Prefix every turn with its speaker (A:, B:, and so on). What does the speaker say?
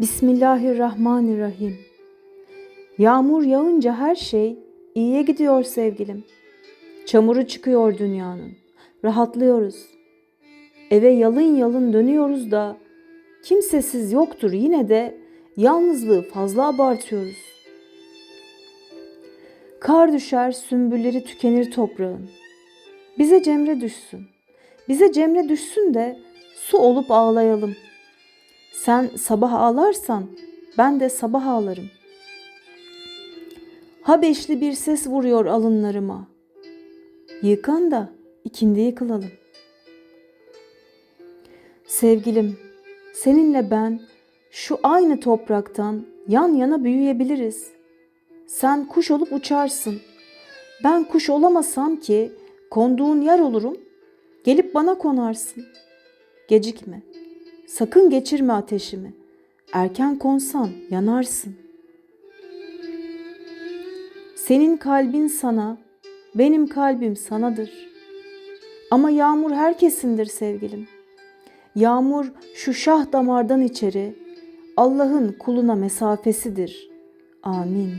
A: Bismillahirrahmanirrahim. Yağmur yağınca her şey iyiye gidiyor sevgilim. Çamuru çıkıyor dünyanın. Rahatlıyoruz. Eve yalın yalın dönüyoruz da kimsesiz yoktur yine de yalnızlığı fazla abartıyoruz. Kar düşer, sümbülleri tükenir toprağın. Bize cemre düşsün. Bize cemre düşsün de su olup ağlayalım. Sen sabah ağlarsan ben de sabah ağlarım. Habeşli bir ses vuruyor alınlarıma. Yıkan da ikindi yıkılalım. Sevgilim, seninle ben şu aynı topraktan yan yana büyüyebiliriz. Sen kuş olup uçarsın. Ben kuş olamasam ki konduğun yer olurum. Gelip bana konarsın. Gecikme. Sakın geçirme ateşimi. Erken konsan yanarsın. Senin kalbin sana, benim kalbim sanadır. Ama yağmur herkesindir sevgilim. Yağmur şu şah damardan içeri Allah'ın kuluna mesafesidir. Amin.